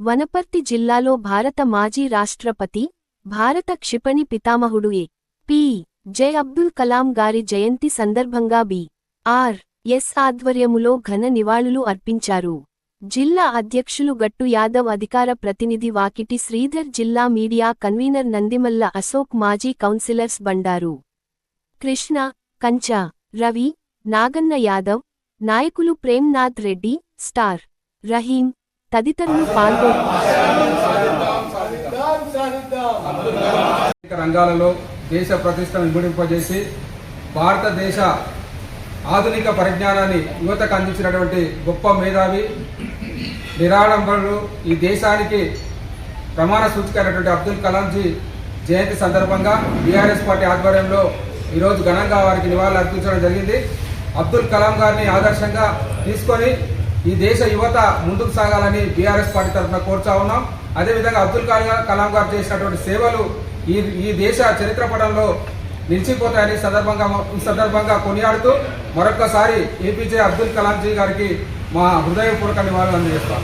వనపర్తి జిల్లాలో భారత మాజీ రాష్ట్రపతి భారత క్షిపణి పితామహుడు A P. J. Abdul Kalam గారి జయంతి సందర్భంగా బి. ఆర్. ఎస్. ఆధ్వర్యములో ఘన నివాళులు అర్పించారు. జిల్లా అధ్యక్షులు గట్టు యాదవ్ అధికార ప్రతినిధి వాకిటి శ్రీధర్ జిల్లా మీడియా కన్వీనర్ నందిమల్ల అశోక్ మాజీ కౌన్సిలర్స్ బండారు. కృష్ణ కంచా రవి నాగన్న యాదవ్ నాయకులు ప్రేమ్నాథ్ రెడ్డి స్టార్ రహీం తదితరులు పాల్గొన్నారు రంగాలలో దేశ ప్రతిష్టను ఇముడింపజేసి భారతదేశ ఆధునిక పరిజ్ఞానాన్ని యువతకు అందించినటువంటి గొప్ప మేధావి నిరాడంబరులు ఈ దేశానికి ప్రమాణ సూచికైనటువంటి అబ్దుల్ కలాంజీ జయంతి సందర్భంగా బీఆర్ఎస్ పార్టీ ఆధ్వర్యంలో ఈరోజు ఘనంగా వారికి నివాళులు అర్పించడం జరిగింది. అబ్దుల్ కలాం గారిని ఆదర్శంగా తీసుకొని ఈ దేశ యువత ముందుకు సాగాలని బీఆర్ఎస్ పార్టీ తరఫున కోరుతా ఉన్నాం. అదేవిధంగా అబ్దుల్ కలాం కలాం గారు చేసినటువంటి సేవలు ఈ ఈ దేశ చరిత్ర పటంలో నిలిచిపోతాయని సందర్భంగా సందర్భంగా కొనియాడుతూ మరొకసారి ఏపీజే అబ్దుల్ కలాంజీ గారికి మా హృదయపూర్వక నివాళులు అందజేస్తాం.